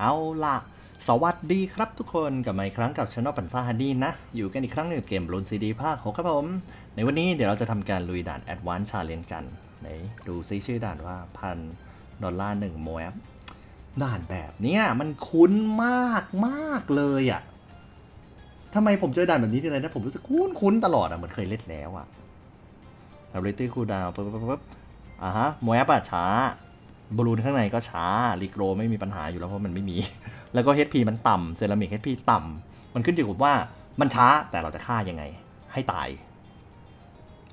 เอาล่ะสวัสดีครับทุกคนกลับมาอีกครั้งกับช anel ปันซ่าฮันดี้นะ อยู่กันอีกครั้งหนึ่งกับเกมบลูนซีดีภาค6ครับผม ในวันนี้เดี๋ยวเราจะทำการลุยด่าน Advanced Challenge กันไหนดูซิชื่อด่านว่าพันดอลลาร์หนึ่งโมแอปด่านแบบเนี้ยมันคุ้นมากมากเลยอะ่ะทำไมผมเจอด่านแบบนี้ทีไรนะผมรู้สึกคุ้นคุ้นตลอดอะ่ะเหมือนเคยเล่นแล้วอะ่ะ ability cooldown ปึ๊บปึ๊บปึ๊บอ่าฮะโมแอปอะช้า บอลูนข้างในก็ช้ารีโกรไม่มีปัญหาอยู่แล้วเพราะมันไม่มี แล้วก็ HP มันต่ำเซรามิก HP ต่ำมันขึ้นอยู่กับว่ามันช้าแต่เราจะฆ่ายังไง ให้ตาย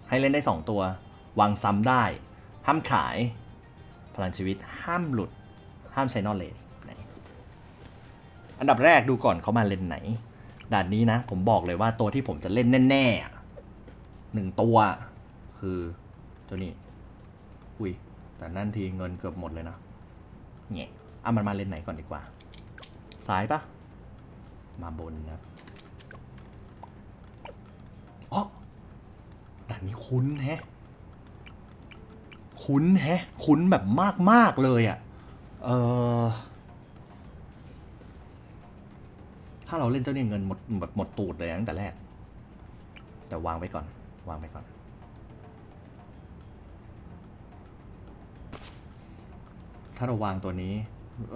ให้เล่นได้ 2 ตัว วางซ้ำได้ ห้ามขาย พลังชีวิตห้ามหลุด ห้ามใช้นอเลจไหนอันดับแรกดูก่อนเขามาเล่นไหน ด่านนี้นะ ผมบอกเลยว่าตัวที่ผมจะเล่นแน่ๆหนึ่งตัว คือตัวนี้ อุ้ย แต่นั่นทีเงินเกือบหมดเลยนะเงี้ยอะมันมาเลนไหนก่อนดีกว่า ซ้ายปะมาบนนะครับอ๋อด่านนี้คุ้นแฮะ คุ้นแฮะ คุ้นแบบมาก ๆ เลยอะ่ะ เออถ้าเราเล่นเจ้าเนี่ยเงินหมดแบบหมดตูดเลยตั้งแต่แรก แต่วางไว้ก่อน วางไว้ก่อน ถ้าเราวางตัวนี้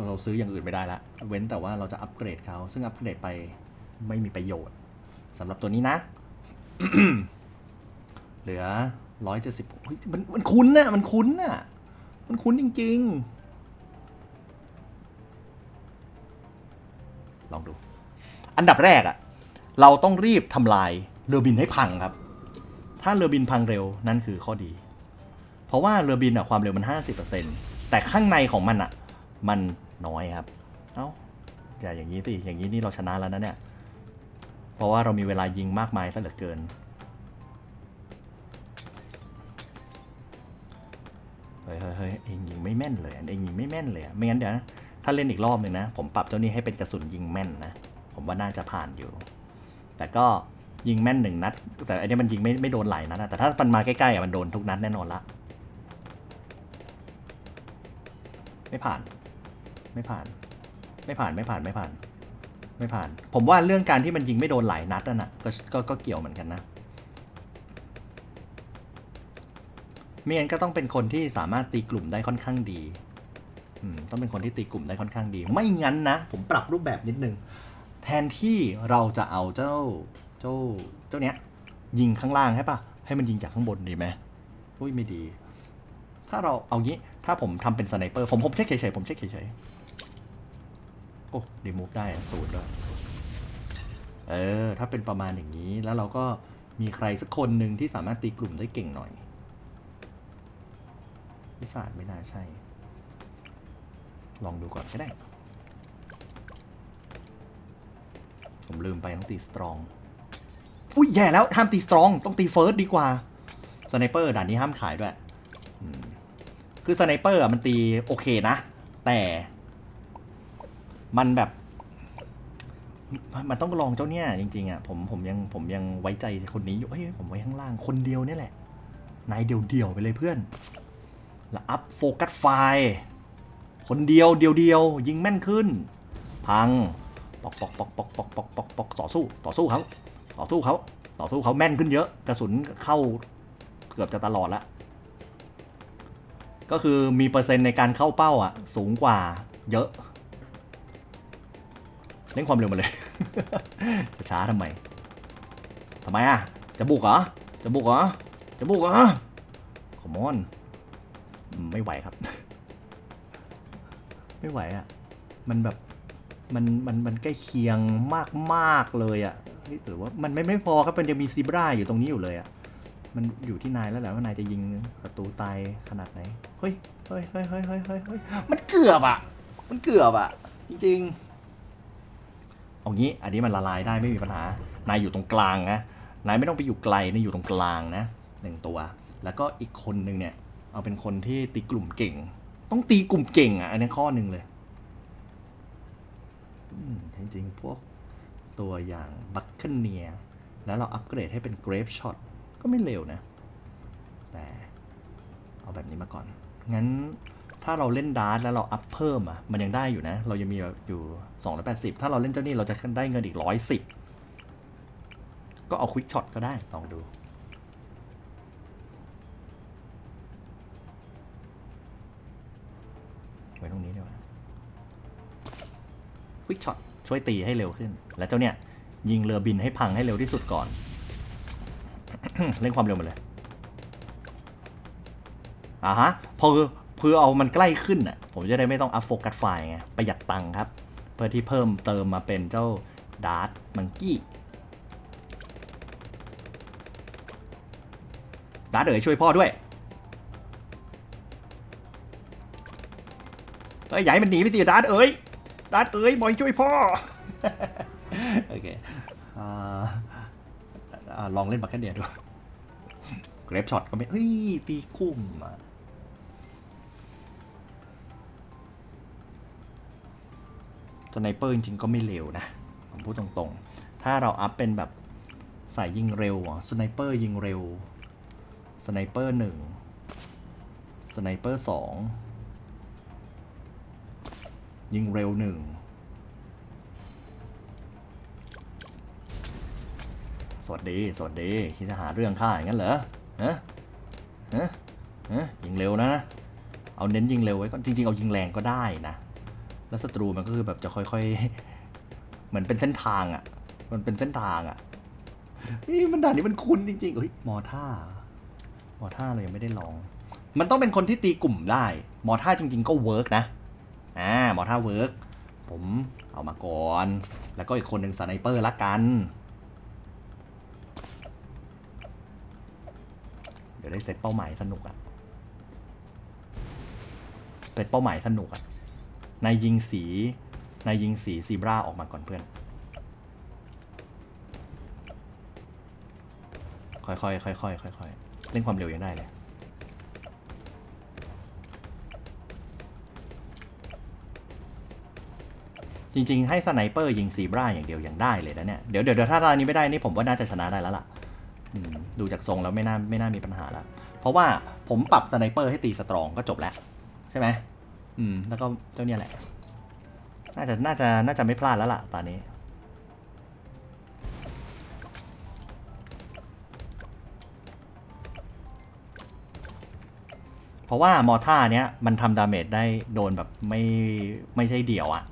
เราซื้ออย่างอื่นไม่ได้ละ เว้นแต่ว่าเราจะอัปเกรดเขา ซึ่งอัปเกรดไปไม่มีประโยชน์สำหรับตัวนี้นะ เหลือร้อยเจ็ดสิบมันมันคุ้นน่ะ มันคุ้นน่ะ มันคุ้นจริง ๆ ลองดู อันดับแรกอะเราต้องรีบทำลายเรือบินให้พังครับ ถ้าเรือบินพังเร็วนั่นคือข้อดี เพราะว่าเรือบินอะความเร็วมัน 50% แต่ข้างในของมันอะมันน้อยครับ เอ้าอย่าอย่างนี้สิ อย่างนี้นี่เราชนะแล้วนะเนี่ย เพราะว่าเรามีเวลายิงมากมายซะเหลือเกินเฮ้ยเฮ้ยเฮ้ยเองยิงไม่แม่นเลยเองยิงไม่แม่นเลยไม่งั้นเดี๋ยวนะ ถ้าเล่นอีกรอบหนึ่งนะ ผมปรับเจ้านี้ให้เป็นกระสุนยิงแม่นนะ ผมว่าน่าจะผ่านอยู่ แต่ก็ยิงแม่นหนึ่งนัด แต่อันนี้มันยิงไม่ไม่โดนหลายนัดนะแต่ถ้ามันมาใกล้ๆอะมันโดนทุกนัดแน่นอนละ ไม่ผ่าน ไม่ผ่าน ไม่ผ่านไม่ผ่านไม่ผ่าน ไม่ผ่าน ผมว่าเรื่องการที่มันยิงไม่โดนหลายนัดนั่นน่ะก็ก็ก็เกี่ยวเหมือนกันนะไม่งั้นก็ต้องเป็นคนที่สามารถตีกลุ่มได้ค่อนข้างดีต้องเป็นคนที่ตีกลุ่มได้ค่อนข้างดี ไม่งั้นนะ ผมปรับรูปแบบนิดนึง แทนที่เราจะเอาเจ้าเจ้าเจ้าเนี้ย ยิงข้างล่างใช่ปะให้มันยิงจากข้างบนดีไหมอุ้ยไม่ดี ถ้าเราเอางี้ถ้าผมทำเป็นสไนเปอร์ผมผมเช็คเฉยๆผมเช็คเฉยๆโอ้ดีมูฟได้อะศูนย์ด้วยเออ ถ้าเป็นประมาณอย่างนี้แล้วเราก็มีใครสักคนหนึ่งที่สามารถตีกลุ่มได้เก่งหน่อยพิศาจไม่น่าใช่ ลองดูก่อนก็ได้ ผมลืมไปต้องตีสตรอง อุ้ยแย่แล้ว ห้ามตีสตรอง ต้องตีเฟิร์สดีกว่าสไนเปอร์ด่านนี้ห้ามขายด้วย คือสไนเปอร์อะมันตีโอเคนะ แต่มันแบบ มันต้องลองเจ้าเนี่ยจริงๆอะผมผมยังผมยังไว้ใจคนนี้อยู่เฮ้ยผมไว้ข้างล่างคนเดียวเนี่ยแหละนายเดียวๆไปเลยเพื่อนแล้วอัพโฟกัสไฟล์คนเดียวเดียวเดียวๆยิงแม่นขึ้น พังปอกปอกปอกปอกปอกปอกปอกปอกต่อสู้ต่อสู้เขาต่อสู้เขาต่อสู้เขาแม่นขึ้นเยอะ กระสุนเข้าเกือบจะตลอดละ ก็คือมีเปอร์เซ็นต์ในการเข้าเป้าอะ สูงกว่าเยอะ เล่นความเร็วมาเลย จะช้าทำไมทำไมอะ จะบุกเหรอ จะบุกเหรอ จะบุกเหรอขมอน ไม่ไหวครับ ไม่ไหวอะ มันแบบ มัน มัน มันใกล้เคียงมากมากๆเลยอะหรือว่ามันไม่ไม่พอครับ มันยังมีซีบราอยู่ตรงนี้อยู่เลยอะ มันอยู่ที่นายแล้วแหละว่านายจะยิงศัตรูตายขนาดไหน เฮ้ย เฮ้ยเฮ้ยเฮ้ยเฮ้ยเฮ้ยเฮ้ยมันเกือบอะ มันเกือบอะ จริงๆเอางี้ อันนี้มันละลายได้ไม่มีปัญหา นายอยู่ตรงกลางนะ นายไม่ต้องไปอยู่ไกลนะอยู่ตรงกลางนะหนึ่งตัว แล้วก็อีกคนหนึ่งเนี่ย เอาเป็นคนที่ตีกลุ่มเก่ง ต้องตีกลุ่มเก่งอะ อันนี้ข้อหนึ่งเลยจริงๆ พวกตัวอย่างบัคเคนเนีย แล้วเราอัปเกรดให้เป็นเกรฟช็อต ก็ไม่เร็วนะ แต่เอาแบบนี้มาก่อน งั้นถ้าเราเล่นดาร์ตแล้วเราอัพเพิ่มอะ มันยังได้อยู่นะ เรายังมีอยู่280 ถ้าเราเล่นเจ้านี่เราจะได้เงินอีก 110 ก็เอาควิกช็อตก็ได้ ลองดูไว้ตรงนี้ดีกว่าควิกช็อตช่วยตีให้เร็วขึ้น และเจ้าเนี่ย ยิงเรือบินให้พังให้เร็วที่สุดก่อน เร่งความเร็วมาเลยอ่าฮะพอเพื่อเอามันใกล้ขึ้นอะผมจะได้ไม่ต้องอัพโฟกัสไฟล์ไงประหยัดตังค์ครับ เพื่อที่เพิ่มเติมมาเป็นเจ้าดาร์ตมังกี้ดาร์ตเอ๋ยช่วยพ่อด้วยเฮ้ยอย่าให้มันหนีไปสิดาร์ตเอ๋ยดาร์ตเอ๋ยบอยช่วยพ่อโอเคอ่าลองเล่นบัคเก็ตเดียดู เกรฟช็อตก็ไม่เฮ้ย ตีคุ้มอะสไนเปอร์จริงๆก็ไม่เร็วนะ ผมพูดตรงๆ ถ้าเราอัพเป็นแบบใส่ยิงเร็วสไนเปอร์ยิงเร็วสไนเปอร์หนึ่งสไนเปอร์สองยิงเร็วหนึ่งสวัสดี สวัสดี คิดจะหาเรื่องข้าอย่างนั้นเหรอ ฮะฮะฮะยิงเร็วนะ เอาเน้นยิงเร็วไว้ก่อนจริงๆเอายิงแรงก็ได้นะ แล้วศัตรูมันก็คือแบบจะค่อยๆ เหมือนเป็นเส้นทางอะ่ะ มันเป็นเส้นทางอะ่ะนี่มันด่านนี้มันคุ้นจริงๆเฮ้ยมอท่ามอท่าเรายังไม่ได้ลอง มันต้องเป็นคนที่ตีกลุ่มได้ มอท่าจริง ๆ ก็เวิร์กนะ อ่ามอท่าเวิร์กผมเอามาก่อน แล้วก็อีกคนหนึ่งสไนเปอร์ละกัน เดี๋ยวได้เซตเป้าหมายสนุกอะเซตเป้าหมายสนุกอะนายยิงสีนายยิงสีซีบราออกมาก่อนเพื่อน ค่อยๆค่อยๆค่อยๆเล่นความเร็วยังได้เลยจริงๆ ให้สไนเปอร์ยิงซีบราอย่างเดียวยังได้เลยนะเนี่ย เดี๋ยวเดี๋ยวถ้าตอนนี้ไม่ได้นี่ผมว่าน่าจะชนะได้แล้วล่ะ ดูจากทรงแล้วไม่น่าไม่น่ามีปัญหาแล้ว เพราะว่าผมปรับสไนเปอร์ให้ตีสตรองก็จบแล้ว ใช่ไหมอืม แล้วก็เจ้าเนี่ยแหละ น่าจะน่าจะน่าจะไม่พลาดแล้วล่ะตอนนี้ เพราะว่ามอท่าเนี้ยมันทำดาเมจได้โดนแบบไม่ไม่ใช่เดี่ยวอะ่ะ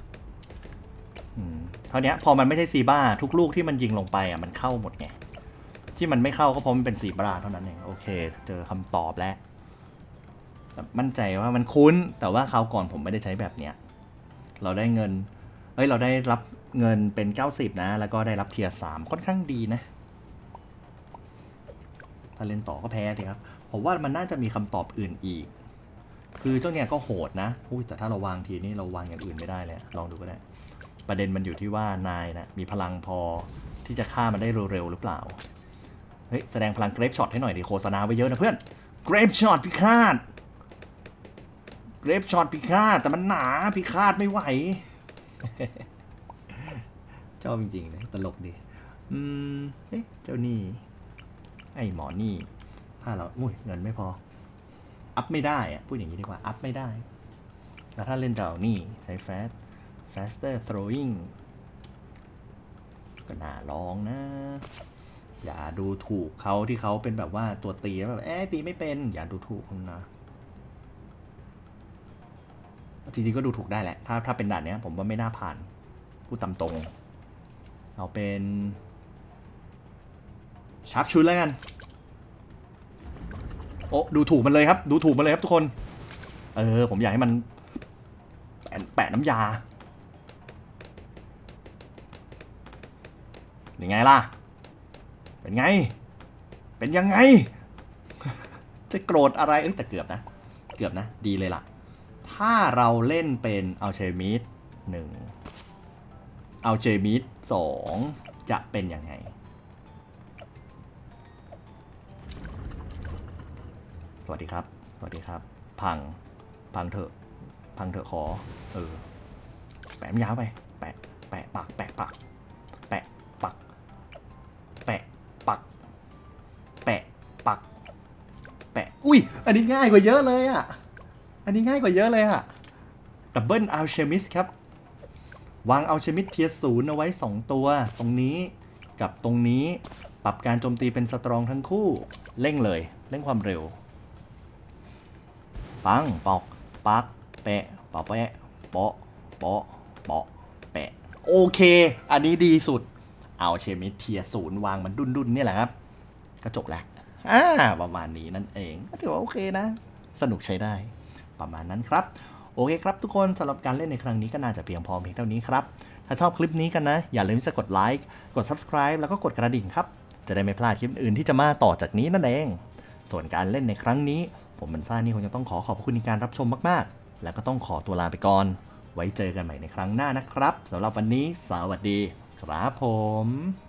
อืมเท่านี้พอมันไม่ใช่ซีบ้าทุกลูกที่มันยิงลงไปอะมันเข้าหมดไง ที่มันไม่เข้าก็เพราะมันเป็นสีบราเท่านั้นเองโอเค เจอคำตอบแล้วมั่นใจว่ามันคุ้น แต่ว่าคราวก่อนผมไม่ได้ใช้แบบเนี้ยเราได้เงินเอ้ยเราได้รับเงินเป็น 90 นะ แล้วก็ได้รับเทียร์สามค่อนข้างดีนะ ถ้าเล่นต่อก็แพ้สิครับ ผมว่ามันน่าจะมีคำตอบอื่นอีก คือเจ้าเนี่ยก็โหดนะอุ้ยแต่ถ้าเราวางทีนี้เราวางอย่างอื่นไม่ได้เลย ลองดูก็ได้ ประเด็นมันอยู่ที่ว่านายนะมีพลังพอที่จะฆ่ามันได้เร็วๆหรือเปล่า เฮ้ย แสดงพลังเกรฟช็อตให้หน่อยดิโฆษณาไว้เยอะนะเพื่อน เกรฟช็อตพิฆาต เกรฟช็อตพิฆาต แต่มันหนาพิฆาตไม่ไหว ชอบจริงๆเลยตลกดี อืม เอ๊ะ เจ้านี่ ไอ้หมอนี่ ถ้าเรา อุ้ย เงินไม่พอ อัพไม่ได้อะพูดอย่างนี้ดีกว่า อัพไม่ได้ แล้วถ้าเล่นเจ้านี่ ใช้ fast faster throwing ก็น่าลองนะ อย่าดูถูกเขาที่เขาเป็นแบบว่าตัวตีแล้วแบบเอ๊ะตีไม่เป็น อย่าดูถูกคนนะจริงๆก็ดูถูกได้แหละ ถ้าถ้าเป็นด่านเนี้ย ผมว่าไม่น่าผ่านพูดตามตรง เอาเป็นชาร์ปชุดแล้วกัน โอ้ดูถูกมันเลยครับ ดูถูกมันเลยครับทุกคน เออ ผมอยากให้มัน แปะแปะน้ำยาเป็นไงล่ะ เป็นไง เป็นยังไง จะโกรธอะไร เอ้ยแต่เกือบนะ เกือบนะ ดีเลยล่ะ ถ้าเราเล่นเป็นเอาเชมิดหนึ่งเอาเจมิดสองจะเป็นยังไง สวัสดีครับ สวัสดีครับ พัง พังเถอะ พังเถอะขอ เออ แปะมยาวไป แปะ แปะปาก แปะปาก อุ้ย อันนี้ง่ายกว่าเยอะเลยอะอันนี้ง่ายกว่าเยอะเลยอะดับเบิลอัลเชมิสครับ วางอัลเชมิสเทียศูนย์เอาไว้ 2 ตัว ตรงนี้กับตรงนี้ ปรับการโจมตีเป็นสตรองทั้งคู่ เร่งเลย เร่งความเร็ว ปัง ปอก ปัก แปะปะแปะเปาะเปาะเปาะแปะ โอเค อันนี้ดีสุด เอาเชมิสเทียศูนย์วางมันดุนดุนนี่แหละครับ ก็จบแล้ว อ่าประมาณนี้นั่นเองก็ถือว่าโอเคนะ สนุกใช้ได้ ประมาณนั้นครับ โอเคครับทุกคนสำหรับการเล่นในครั้งนี้ก็น่าจะเพียงพอเพียงเท่านี้ครับ ถ้าชอบคลิปนี้กันนะ อย่าลืมที่จะกดไลค์กด subscribe แล้วก็กดกระดิ่งครับ จะได้ไม่พลาดคลิปอื่นที่จะมาต่อจากนี้นั่นเอง ส่วนการเล่นในครั้งนี้ ผมมันซ่านี่คงจะต้องขอขอบคุณในการรับชมมากๆ แล้วก็ต้องขอตัวลาไปก่อน ไว้เจอกันใหม่ในครั้งหน้านะครับสำหรับวันนี้ สวัสดี ครับผม